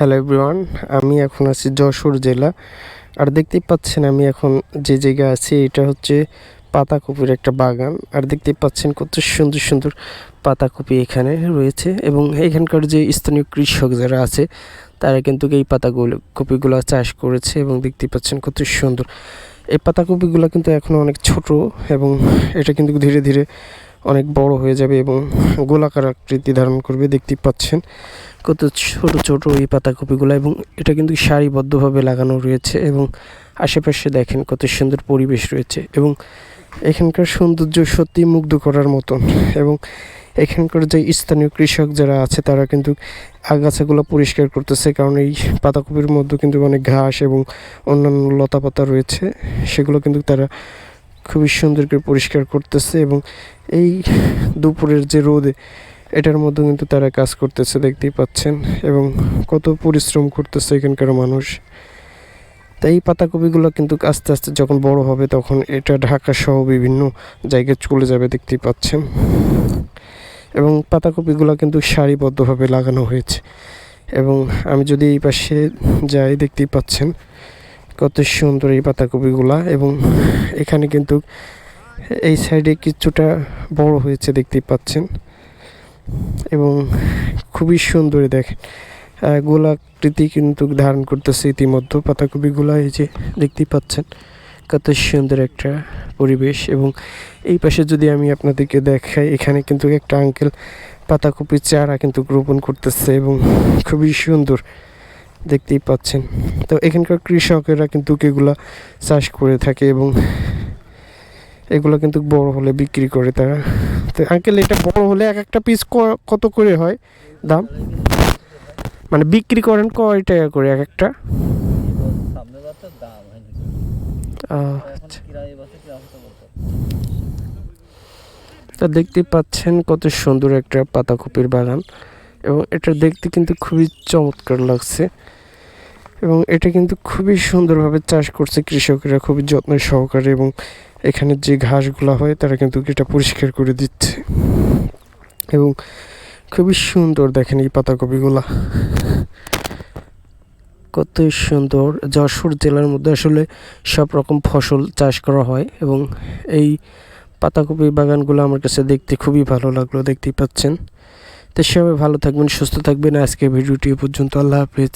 Hello everyone আমি এখন আছি যশোর জেলা। আর দেখতেই পাচ্ছেন আমি এখন যে জায়গায় আছি, এটা হচ্ছে পাতাকপির একটা বাগান। আর দেখতেই পাচ্ছেন কত সুন্দর সুন্দর পাতাকপি এখানে রয়েছে এবং এখানকার যে স্থানীয় কৃষক যারা আছে, তারা কিন্তু এই পাতাগুলো, কপিগুলো চাষ করেছে এবং দেখতেই পাচ্ছেন কত সুন্দর। এই পাতাকপিগুলো কিন্তু এখনও অনেক ছোট এবং এটা কিন্তু ধীরে ধীরে অনেক বড় হয়ে যাবে এবং গোলাকার আকৃতি ধারণ করবে, দেখতে পাচ্ছেন। কত ছোট ছোট এই পাতাকপিগুলো এবং এটা কিন্তু সারিবদ্ধভাবে লাগানো রয়েছে এবং আশেপাশে দেখেন কত সুন্দর পরিবেশ রয়েছে এবং এখানকার সৌন্দর্য সত্যি মুগ্ধ করার মতন এবং এখানকার যে স্থানীয় কৃষক যারা আছে, তারা কিন্তু আগাছাগুলো পরিষ্কার করতেছে কারণ এই পাতাকপির মধ্যে কিন্তু অনেক ঘাস এবং অন্যান্য লতাপাতা রয়েছে, সেগুলো কিন্তু তারা খুবই সুন্দর করে পরিষ্কার করতেছে এবং এই দুপুরের যে রোদে, এটার মধ্যে কিন্তু তারা কাজ করতেছে, দেখতেই পাচ্ছেন। এবং কত পরিশ্রম করতেছে এখানকার মানুষ। তাই এই পাতাকপিগুলো কিন্তু আস্তে আস্তে যখন বড় হবে, তখন এটা ঢাকা সহ বিভিন্ন জায়গায় চলে যাবে, দেখতেই পাচ্ছেন। এবং পাতাকপিগুলো কিন্তু সারিবদ্ধভাবে লাগানো হয়েছে। এবং আমি যদি এই পাশে যাই, দেখতেই পাচ্ছেন কত সুন্দর এই পাতাকপিগুলা এবং এখানে কিন্তু এই সাইডে কিছুটা বড় হয়েছে দেখতেই পাচ্ছেন। এবং খুবই সুন্দর দেখেন গোলাকৃতি কিন্তু ধারণ করতেছে ইতিমধ্যে পাতাকপিগুলা, এই যে দেখতেই পাচ্ছেন কত সুন্দর একটা পরিবেশ। এবং এই পাশে যদি আমি আপনাদেরকে দেখাই, এখানে কিন্তু একটা আঙ্কেল পাতাকপির চারা কিন্তু রোপণ করতেছে এবং খুবই সুন্দর। দেখতেই পাচ্ছেন। তো এখানকার কৃষকেরা কিন্তু এগুলা চাষ করে থাকে এবং এগুলো কিন্তু বড় হলে বিক্রি করে তারা। তো আঙ্কেল এটা বড় হলে এক একটা পিস কত করে হয় দাম? মানে বিক্রি করেন কয় টাকা করে এক একটা? বলতো তা দেখতেই পাচ্ছেন কত সুন্দর একটা পাতাকপির বাগান। এবং এটা দেখতে কিন্তু খুবই চমৎকার লাগছে। এবং এটা কিন্তু খুবই সুন্দরভাবে চাষ করছে কৃষকরা খুবই যত্ন সহকারে এবং এখানে যে ঘাসগুলো হয় তারা কিন্তু এটা পরিষ্কার করে দিচ্ছে। এবং খুবই সুন্দর দেখেন এই পাতাকপিগুলা। কত সুন্দর যশোর জেলার মধ্যে আসলে সব রকম ফসল চাষ করা হয় এবং এই পাতাকপি বাগানগুলো আমার কাছে দেখতে খুবই ভালো লাগল, দেখতেই পাচ্ছেন। তো সবাই ভালো থাকবেন সুস্থ থাকবেন। আজকে ভিডিওটি পর্যন্ত। আল্লাহ হাফেজ।